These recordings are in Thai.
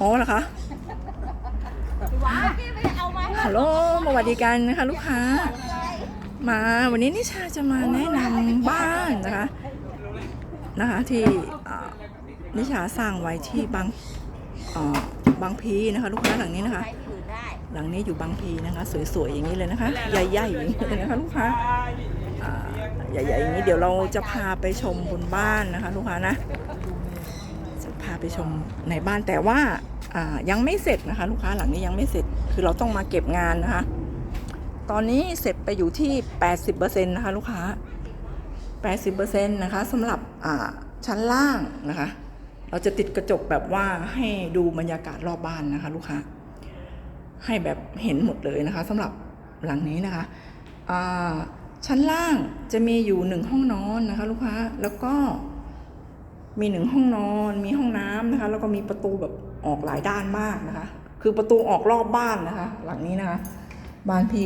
อ๋อเหรอคะว้าพี่ไม่ได้เอามาฮัลโหลสวัสดีกันนะคะลูกค้า มาวันนี้นิชาจะมาแนะนำบ้านนะคะ นะคะที่นิชาสร้างไว้ที่บางบางพีนะคะลูกค้าหลังนี้นะคะ หลังนี้อยู่บางพีนะคะ สวยๆอย่างนี้เลยนะคะใหญ่ๆอย่างนี้เลยนะคะลูกค้าใหญ่ๆอย่างนี้เดี๋ยวเราจะพาไปชมบนบ้านนะคะ ลูกค้านะ ไปชมในบ้านแต่ว่าายังไม่เสร็จนะคะ ลูกค้าหลังนี้ยังไม่เสร็จคือเราต้องมาเก็บงานนะคะ ตอนนี้เสร็จไปอยู่ที่ 80%นะคะลูกค้า 80%นะคะสำหรับชั้นล่างนะคะ เราจะติดกระจกแบบว่าให้ดูบรรยากาศรอบบ้านนะคะลูกค้า ให้แบบเห็นหมดเลยนะคะสำหรับหลังนี้นะคะชั้นล่างจะมีอยู่หนึ่งห้องนอนนะคะ ลูกค้าแล้วก็ มีหนึ่งห้องนอน มีห้องน้ำนะคะ แล้วก็มีประตูแบบออกหลายด้านมากนะคะ คือประตูออกรอบบ้านนะคะ หลังนี้นะคะบ้านพี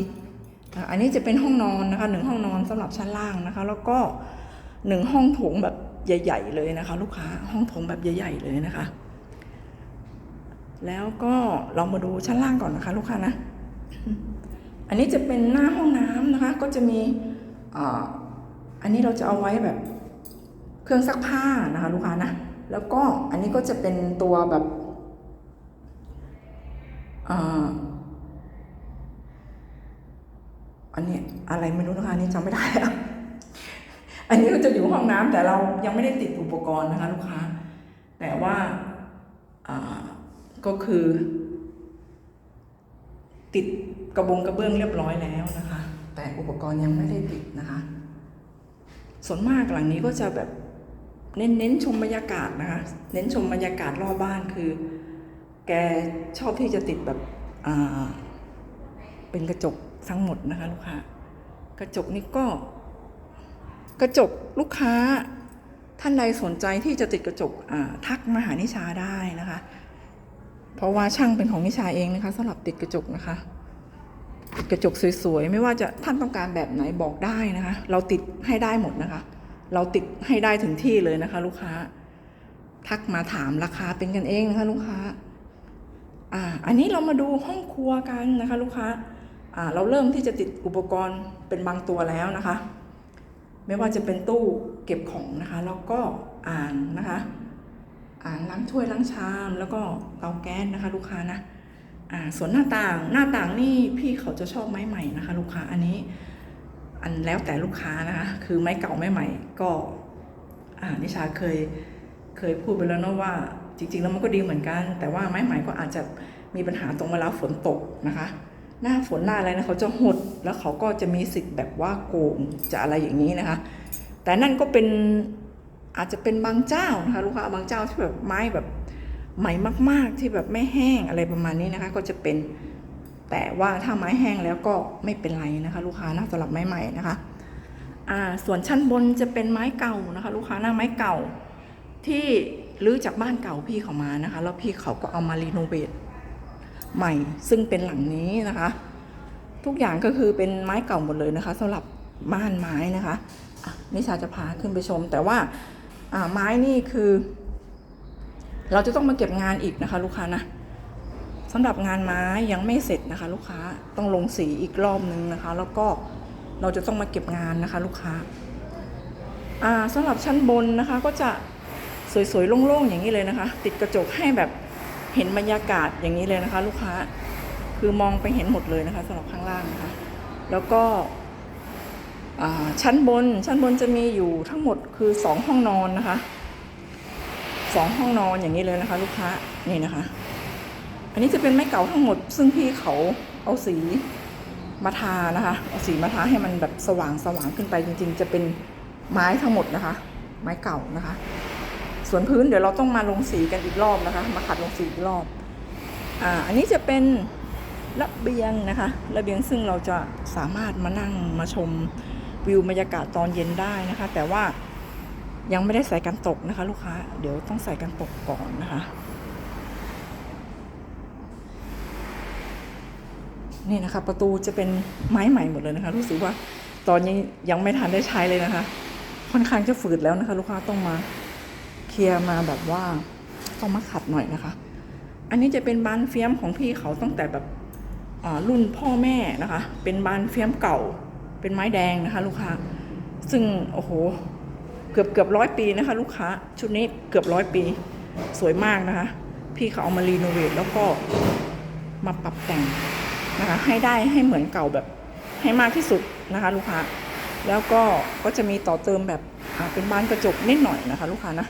อันนี้จะเป็นห้องนอนนะคะหนึ่งห้องนอนสำหรับชั้นล่างนะคะ แล้วก็หนึ่งห้องโถงแบบใหญ่ ๆ เลยนะคะ ลูกค้าห้องโถงแบบใหญ่ ๆ เลยนะคะ แล้วก็เรามาดูชั้นล่างก่อนนะคะ ลูกค้านะอันนี้จะเป็นหน้าห้องน้ำนะคะ ก็จะมีอ่าอันนี้เราจะเอาไว้แบบ เครื่องซักผ้านะคะ ลูกค้านะแล้วก็อันนี้ก็จะเป็นตัวแบบอันนี้อะไรไม่รู้นะคะนนี้จำไม่ได้แล้วอันนี้ก็จะอยู่ห้องน้ำแต่เรายังไม่ได้ติดอุปกรณ์นะคะ ลูกค้า แต่ว่าอ่าก็คือ ติดกระบงกระเบื้องเรียบร้อยแล้วนะคะ แต่อุปกรณ์ยังไม่ได้ติดนะคะ ส่วนมากหลังนี้ก็จะแบบ เน้นเน้นชมบรรยากาศนะคะ เน้นชมบรรยากาศรอบบ้านคือ แกชอบที่จะติดแบบอ่าเป็นกระจกทั้งหมดนะคะลูกค้ากระจกนี้ก็ กระจกลูกค้าท่านใดสนใจที่จะติดกระจกอ่าทักมาหานิชาได้นะคะ เพราะว่าช่างเป็นของนิชาเองนะคะสำหรับติดกระจกนะคะ ติดกระจกสวยๆ ไม่ว่าจะท่านต้องการแบบไหนบอกได้นะคะ เราติดให้ได้หมดนะคะ เราติดให้ได้ถึงที่เลยนะคะ ลูกค้า ทักมาถามราคาเป็นกันเองนะคะ ลูกค้า อ่า อันนี้เรามาดูห้องครัวกันนะคะ ลูกค้า อ่า เราเริ่มที่จะติดอุปกรณ์เป็นบางตัวแล้วนะคะ ไม่ว่าจะเป็นตู้เก็บของนะคะ แล้วก็อ่างนะคะ อ่างล้างถ้วยล้างชาม แล้วก็เตาแก๊สนะคะ ลูกค้านะ อ่า ส่วนหน้าต่างหน้าต่างนี่พี่เขาจะชอบไม้ใหม่นะคะ ลูกค้า อันนี้ อันแล้วแต่ลูกค้านะคะ คือไม้เก่าไม้ใหม่ก็อ่านิชาเคยเคยพูดไปแล้วเนาะว่า จริง ๆ แล้วมันก็ดีเหมือนกัน แต่ว่าไม้ใหม่ก็อาจจะมีปัญหาตรงเวลาฝนตกนะคะ หน้าฝนหน้าอะไรนะเขาจะหดแล้วเขาก็จะมีสิทธิ์แบบว่าโกงจะอะไรอย่างนี้นะคะ แต่นั่นก็เป็นอาจจะเป็นบางเจ้านะคะลูกค้าบางเจ้าที่แบบไม้แบบใหม่มาก ๆ ที่แบบไม่แห้งอะไรประมาณนี้นะคะ ก็จะเป็น แต่ว่าถ้าไม้แห้งแล้วก็ไม่เป็นไรนะคะ ลูกค้านะสำหรับไม้ใหม่นะคะอ่าส่วนชั้นบนจะเป็นไม้เก่านะคะ ลูกค้าหน้าไม้เก่าที่รื้อจากบ้านเก่าพี่เขามานะคะ แล้วพี่เขาก็เอามารีโนเวทใหม่ ซึ่งเป็นหลังนี้นะคะ ทุกอย่างก็คือเป็นไม้เก่าหมดเลยนะคะสำหรับบ้านไม้นะคะนิชาจะพาขึ้นไปชม แต่ว่าไม้นี่คือ เราจะต้องมาเก็บงานอีกนะคะ ลูกค้านะ สำหรับงานไม้ยังไม่เสร็จนะคะ ลูกค้าต้องลงสีอีกรอบนึงนะคะ แล้วก็เราจะต้องมาเก็บงานนะคะ ลูกค้าอ่าสำหรับชั้นบนนะคะก็จะสวยๆโล่งๆอย่างนี้เลยนะคะ ติดกระจกให้แบบเห็นบรรยากาศอย่างนี้เลยนะคะ ลูกค้าคือมองไปเห็นหมดเลยนะคะสำหรับข้างล่างนะคะ แล้วก็ชั้นบนชั้นบนจะมีอยู่ทั้งหมดคือสองห้องนอนนะคะสองห้องนอนอย่างนี้เลยนะคะ ลูกค้านี่นะคะ อันนี้จะเป็นไม้เก่าทั้งหมด ซึ่งพี่เขาเอาสีมาทานะคะเอาสีมาทาให้มันแบบสว่างสว่างขึ้นไปจริง ๆ จะเป็นไม้ทั้งหมดนะคะ ไม้เก่านะคะ ส่วนพื้นเดี๋ยวเราต้องมาลงสีกันอีกรอบนะคะ มาขัดลงสีอีกรอบอ่าอันนี้จะเป็นระเบียงนะคะ ระเบียงซึ่งเราจะสามารถมานั่งมาชมวิวบรรยากาศตอนเย็นได้นะคะ แต่ว่ายังไม่ได้ใส่กันตกนะคะ ลูกค้า เดี๋ยวต้องใส่กันตกก่อนนะคะ นี่นะคะ ประตูจะเป็นไม้ใหม่หมดเลยนะคะ รู้สึกว่าตอนนี้ยังไม่ทันได้ใช้เลยนะคะ ค่อนข้างจะฝืดแล้วนะคะ ลูกค้าต้องมาเคลียร์มาแบบว่าต้องมาขัดหน่อยนะคะ อันนี้จะเป็นบานเฟียมของพี่เขาตั้งแต่แบบรุ่นพ่อแม่นะคะ เป็นบานเฟียมเก่า เป็นไม้แดงนะคะ ลูกค้า ซึ่งโอ้โหเกือบเกือบร้อยปีนะคะ ลูกค้าชุดนี้เกือบร้อยปี สวยมากนะคะ พี่เขาเอามารีโนเวทแล้วก็มาปรับแต่ง นะคะให้ได้ให้เหมือนเก่าแบบให้มากที่สุดนะคะลูกค้า แล้วก็ก็จะมีต่อเติมแบบเป็นบานกระจกนิดหน่อยนะคะ ลูกค้านะ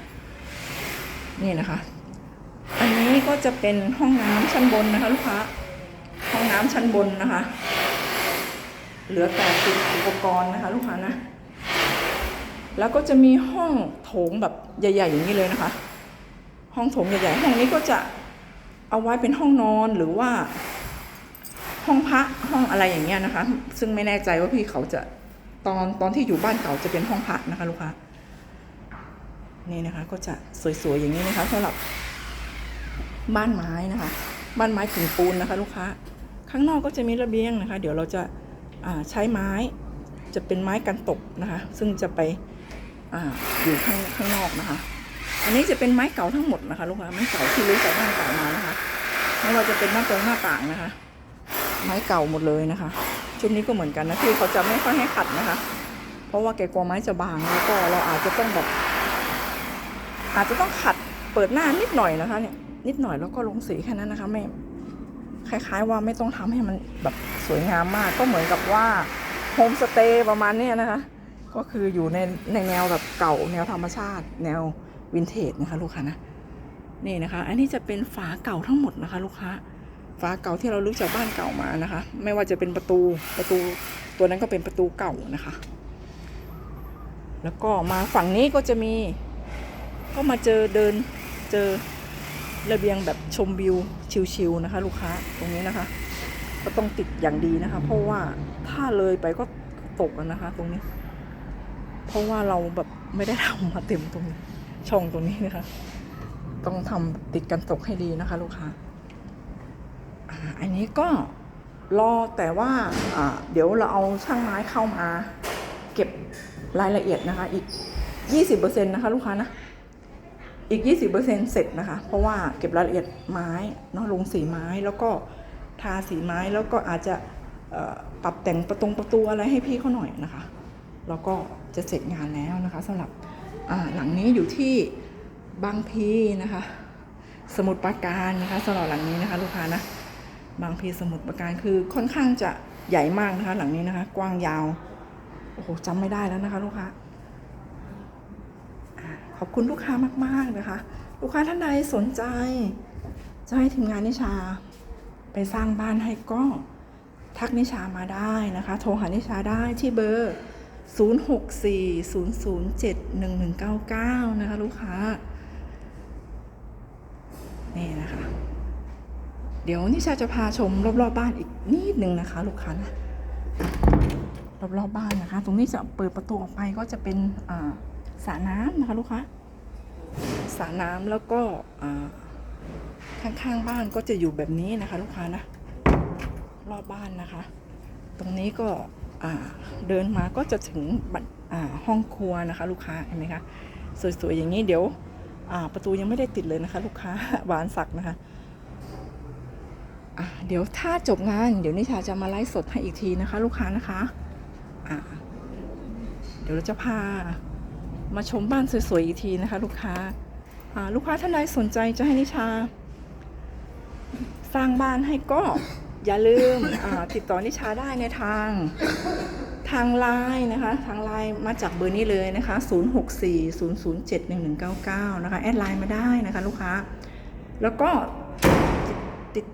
นี่นะคะ อันนี้ก็จะเป็นห้องน้ำชั้นบนนะคะ ลูกค้า ห้องน้ำชั้นบนนะคะ เหลือแต่ติดอุปกรณ์นะคะ ลูกค้านะแล้วก็จะมีห้องโถงแบบใหญ่ ๆ อย่างนี้เลยนะคะ ห้องโถงใหญ่ๆห้องนี้ก็จะเอาไว้เป็นห้องนอนหรือว่า ห้องพระห้องอะไรอย่างเงี้ยนะคะ ซึ่งไม่แน่ใจว่าพี่เขาจะตอนตอนที่อยู่บ้านเก่าจะเป็นห้องพระนะคะลูกค้านี่นะคะ ก็จะสวยๆอย่างนี้นะคะสำหรับบ้านไม้นะคะ บ้านไม้ถึงปูนนะคะ ลูกค้า ข้างนอกก็จะมีระเบียงนะคะ เดี๋ยวเราจะาใช้ไม้จะเป็นไม้กันตกนะคะ ซึ่งจะไปออยู่ข้างข้างนอกนะคะ อันนี้จะเป็นไม้เก่าทั้งหมดนะคะ ลูกค้าไม้เก่าที่รื้อจากบ้านเก่ามานะคะไม่ว่าจะเป็นหน้าตรงหน้าต่างนะคะ ไม้เก่าหมดเลยนะคะ ชุดนี้ก็เหมือนกันนะที่เขาจะไม่ค่อยให้ขัดนะคะ เพราะว่าแกกลัวไม้จะบางแล้วก็เราอาจจะต้องแบบอาจจะต้องขัดเปิดหน้านิดหน่อยนะคะ เนี่ย นิดหน่อยแล้วก็ลงสีแค่นั้นนะคะไม่คล้ายๆว่าไม่ต้องทำให้มันแบบสวยงามมาก ก็เหมือนกับว่าโฮมสเตย์ประมาณนี้นะคะ ก็คืออยู่ในในแนวแบบเก่าแนวธรรมชาติ แนววินเทจนะคะ ลูกค้านะนี่นะคะ อันนี้จะเป็นฝาเก่าทั้งหมดนะคะ ลูกค้า ฝาเก่าที่เราลึกจากบ้านเก่ามานะคะ ไม่ว่าจะเป็นประตูประตูตัวนั้นก็เป็นประตูเก่านะคะ แล้วก็มาฝั่งนี้ก็จะมี ก็มาเจอเดินเจอระเบียงแบบชมวิวชิลๆนะคะ ลูกค้าตรงนี้นะคะ ก็ต้องติดอย่างดีนะคะ เพราะว่าถ้าเลยไปก็ตกนะคะ ตรงนี้ เพราะว่าเราแบบไม่ได้ทำมาเต็มตรงนี้ช่องตรงนี้นะคะ ต้องทำติดกันตกให้ดีนะคะ ลูกค้า อันนี้ก็รอแต่ว่าเดี๋ยวเราเอาช่างไม้เข้ามาเก็บรายละเอียดนะคะ อีก 20%นะคะลูกค้านะ อีก 20%เสร็จนะคะ เพราะว่าเก็บรายละเอียดไม้เนาะลงสีไม้แล้วก็ทาสีไม้แล้วก็อาจจะปรับแต่งประตงประตูอะไรให้พี่เขาหน่อยนะคะ แล้วก็จะเสร็จงานแล้วนะคะสำหรับหลังนี้อยู่ที่บางพีนะคะ สมุดปราการนะคะสำหรับหลังนี้นะคะ ลูกค้านะ บางพีสมุดปราการคือค่อนข้างจะใหญ่มากนะคะ หลังนี้นะคะ กว้างยาวโอ้โหจำไม่ได้แล้วนะคะลูกค้าขอบคุณลูกค้ามาก ๆนะคะ ลูกค้าท่านใดสนใจจะให้ทีมงานนิชา ไปสร้างบ้านให้ก็ทักนิชามาได้นะคะ โทรหานิชาได้ที่เบอร์ 0640071199 นะคะ ลูกค้า นี่นะคะ เดี๋ยวนิชาจะพาชมรอบๆบบ้านอีกนิดนึงนะคะ ลูกค้านะรอบๆบบ้านนะคะ ตรงนี้จะเปิดประตูออกไปก็จะเป็นสระน้ำนะคะลูกค้าสระน้ำแล้วก็ข้างๆบ้านก็จะอยู่แบบนี้นะคะ ลูกค้านะรอบบ้านนะคะ ตรงนี้ก็เดินมาก็จะถึงห้องครัวนะคะ ลูกค้าเห็นไหมคะสวยๆอย่างนี้เดี๋ยวประตูยังไม่ได้ติดเลยนะคะ ลูกค้าบานสักนะคะ เดี๋ยวถ้าจบงาน เดี๋ยวนิชาจะมาไลฟ์สดให้อีกทีนะคะ ลูกค้านะคะอะเดี๋ยวเราจะพามาชมบ้านสวยๆอีกทีนะคะ ลูกค้าอ่าลูกค้าท่านใดสนใจจะให้นิชา สร้างบ้านให้ก็อย่าลืมติดต่อนิชาได้ในทางทางไลน์นะคะทางไลน์มาจากเบอร์นี้เลยนะคะ 0640071199 นะคะ แอดไลน์มาได้นะคะ ลูกค้า แล้วก็ติด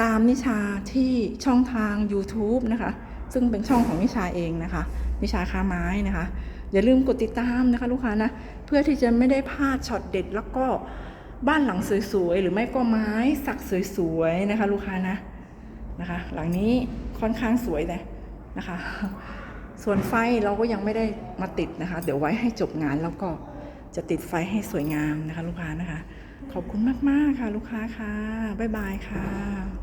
ตามนิชาที่ช่องทาง YouTube นะคะ ซึ่งเป็นช่องของนิชาเองนะคะ นิชาค้าไม้นะคะ อย่าลืมกดติดตามนะคะลูกค้านะ เพื่อที่จะไม่ได้พลาดช็อตเด็ดแล้วก็บ้านหลังสวยๆ หรือไม่ก็ไม้สักสวยๆ นะคะลูกค้านะนะคะ หลังนี้ค่อนข้างสวยเลยนะคะ ส่วนไฟเราก็ยังไม่ได้มาติดนะคะ เดี๋ยวไว้ให้จบงานแล้วก็จะติดไฟให้สวยงามนะคะ ลูกค้านะคะ ขอบคุณมาก ๆ ค่ะ ลูกค้าค่ะ บ๊ายบายค่ะ